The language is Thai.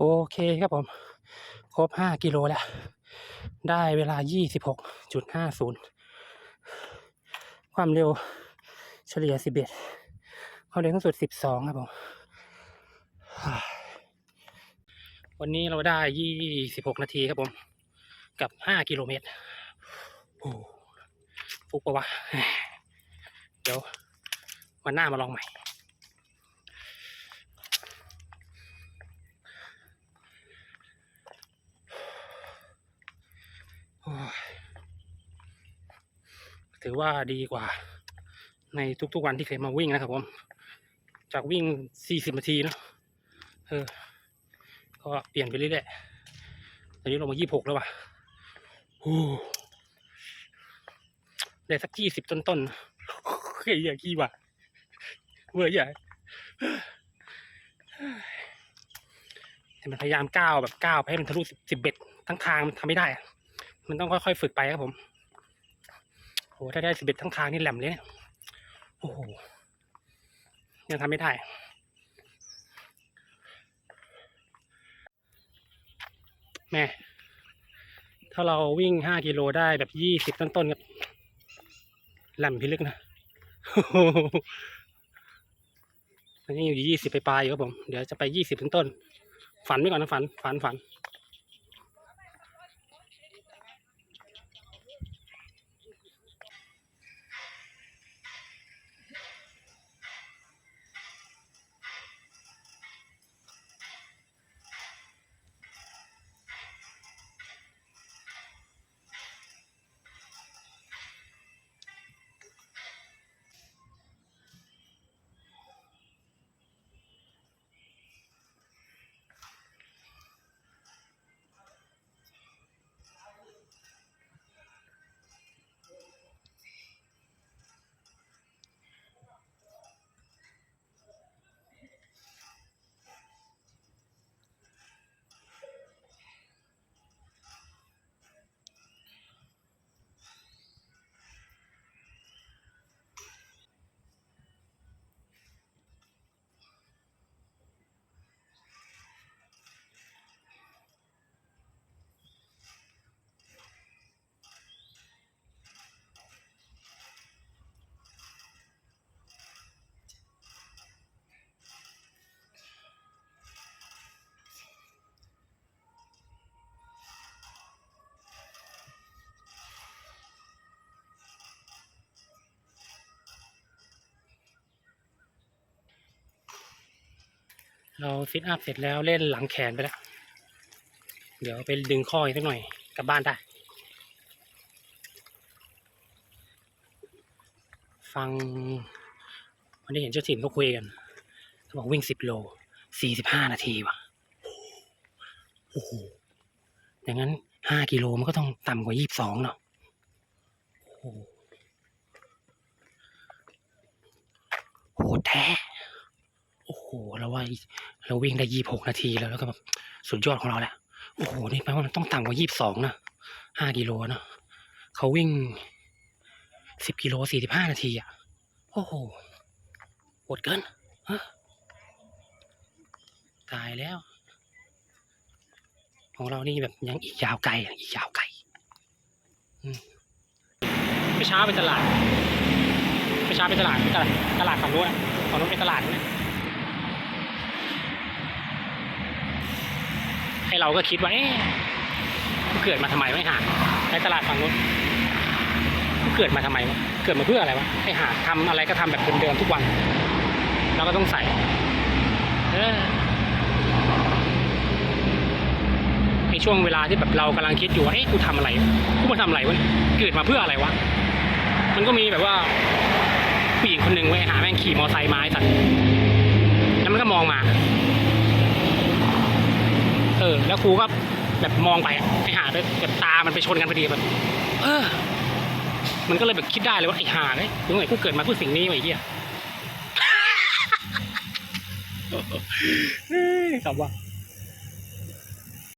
โอเคครับผม ครบห้ากิโลแล้ว ได้เวลายี่สิบหกจุดห้าศูนย์ความเร็วเฉลี่ยสิบเอ็ดความเร็วสูงสุดสิบสองครับผม วันนี้เราได้ยี่สิบหกนาทีครับผม กับห้ากิโลเมตรโอ้ฟุกปะวะ เดี๋ยววันหน้ามาลองใหม่ ถือว่าดีกว่า ในทุกๆวันที่เคยมาวิ่งนะครับผม จากวิ่ง 40 นาทีเนอะเออ ก็เปลี่ยนไปเรื่อยๆตอนนี้ลงมา 26 แล้วว่ะได้สัก 20 ต้นๆเฮ้ยอย่าขี้ว่ะเวอย่าแต่มันพยายามก้าวแบบก้าวไปให้มันทะลุสิบเอ็ดทั้งทางมันทำไม่ได้ มันต้องค่อยๆฝึกไปครับผม โหถ้าได้สิบเอ็ดทั้งทางนี่แหลมเลยโอ้โหยังทำไม่ได้แม่ถ้าเราวิ่งห้ากิโลได้แบบยี่สิบต้นๆครับแหลมพิลึกนะอันนี้อยู่ยี่สิบไปปลายๆอยู่ครับผม เดี๋ยวจะไปยี่สิบต้นๆฝันไว้ก่อนนะฝันฝันฝัน เราฟิตอัพเสร็จแล้วเล่นหลังแขนไปแล้ว เดี๋ยวไปดึงข้ออีกสักหน่อยกลับบ้านได้ ฟัง วันนี้เห็นเจ้าถิ่นเขาคุยกันเขาบอกวิ่งสิบโลสี่สิบห้านาทีว่ะโอ้โหอย่างนั้นห้ากิโลมันก็ต้องต่ำกว่ายี่สิบสองเนาะโอ้โหดแท้ เราว่าเราวิ่งได้ยี่หกนาทีแล้วแล้วก็แบบสุดยอดของเราแหละโอ้โหนี่แปลว่ามันต้องต่ำกว่ายี่สิบสองนะห้ากิโลนะเขาวิ่งสิบกิโลสี่สิบห้านาทีอะโอ้โหโหดเกินฮะตายแล้ว ของเรานี่แบบยังอีกยาวไกลอีกยาวไกลไปเช้าไปตลาดไปเช้าไปตลาดตลาดตลาดฝั่งนู้นอะฝั่งนู้นเป็นตลาดนะ ให้เราก็คิดว่าเอ๊ะกูเกิดมาทำไมไอ้ห่าในตลาดฝั่งนู้นกูเกิดมาทำไมเกิดมาเพื่ออะไรวะไอห่าทำอะไรก็ทำแบบเดิมๆทุกวันเราก็ต้องใส่เออในช่วงเวลาที่แบบเรากำลังคิดอยู่ว่าเอ๊ะกูทำอะไรกูมาทำอะไรวะเกิดมาเพื่ออะไรวะมันก็มีแบบว่าผู้หญิงคนหนึ่งไว้หาแม่งขี่มอไซค์มาไอ้สัตว์แล้วมันก็มองมา แล้วครูก็แบบมองไปไอห่าด้วยแบบตามันไปชนกันพอดีแบบเออ มันก็เลยแบบคิดได้เลยว่าไอห่าเนี่ยยังไงกูเกิดมาเพื่อสิ่งนี้ไอ้เหี้ยคำว่า